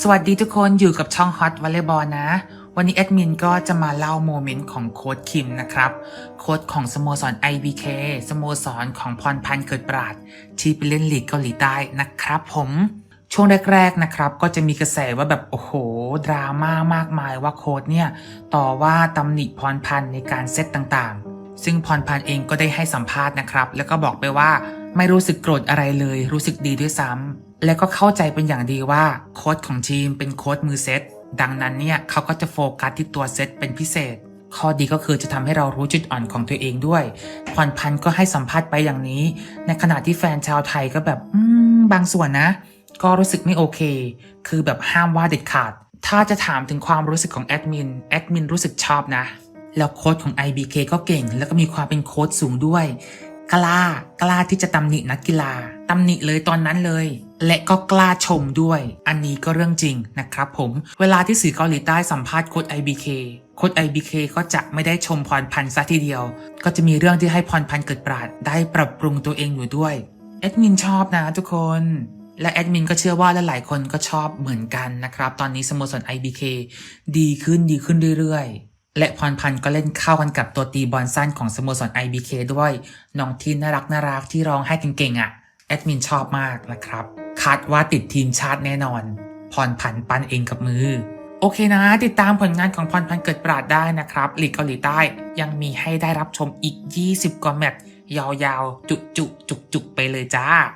สวัสดีทุกคนอยู่กับช่องฮอตวอลเลย์บอลนะ วันนี้แอดมินก็จะมาเล่าโมเมนต์ของโค้ดคิมนะครับ โค้ดของสโมสร IBK สโมสรของพรพันธ์เกิดปราด ที่ไปเล่นลีกเกาหลีใต้นะครับผมช่วงแรก ๆ นะครับ ก็จะมีกระแสว่าแบบ โอ้โห ดราม่ามากมายว่าโค้ดเนี่ย ต่อว่าตำหนิพรพันธ์ในการเซตต่างๆ ซึ่งพรพันธ์เองก็ได้ให้สัมภาษณ์นะครับ แล้วก็บอกไปว่า ไม่รู้สึกโกรธอะไรเลย รู้สึกดีด้วยซ้ำ แล้วก็เข้าใจเป็นอย่างดีว่าโค้ดของทีมเป็นโค้ดมือเซต ดังนั้นเนี่ยเขาก็จะโฟกัสที่ตัวเซตเป็นพิเศษ ข้อดีก็คือจะทำให้เรารู้จุดอ่อนของตัวเองด้วย พรพันธ์ก็ให้สัมภาษณ์ไปอย่างนี้ ในขณะที่แฟนชาวไทยก็แบบอืมบางส่วนนะ ก็รู้สึกไม่โอเค คือแบบห้ามว่าเด็ดขาด ถ้าจะถามถึงความรู้สึกของแอดมิน แอดมินรู้สึกชอบนะแล้วโค้ดของ IBK ก็เก่ง แล้วก็มีความเป็นโค้ดสูงด้วย กล้ากล้าที่จะตำหนินักกีฬาตำหนิเลยตอนนั้นเลย และก็กล้าชมด้วย อันนี้ก็เรื่องจริงนะครับผม เวลาที่สื่อเกาหลีใต้สัมภาษณ์โค้ด IBK โค้ด IBK ก็จะไม่ได้ชมพรพันธ์ซะทีเดียว ก็จะมีเรื่องที่ให้พรพันธ์เกิดปราดได้ปรับปรุงตัวเองอยู่ด้วยแอดมินชอบนะทุกคนและแอดมินก็เชื่อว่าลหลายๆคนก็ชอบเหมือนกันนะครับ ตอนนี้สโมสร IBK ดีขึ้นดีขึ้นเรื่อยๆ และพรพันธ์ก็เล่นเข้ากันกับตัวตีบอลสั้นของสโมสร IBK ด้วย น้องที่น่ารักน่ารักที่ร้องให้เก่งๆอะ แอดมินชอบมากนะครับคาดว่าติดทีมชาติแน่นอน พรพันธ์ปั้นเองกับมือ โอเคนะ ติดตามผลงานของพรพันธ์เกิดปราดได้นะครับลีกเกาหลีใต้ยังมีให้ได้รับชมอีก 20 กว่าแมตช์ยาวๆ จุๆจุกๆไปเลยจ้า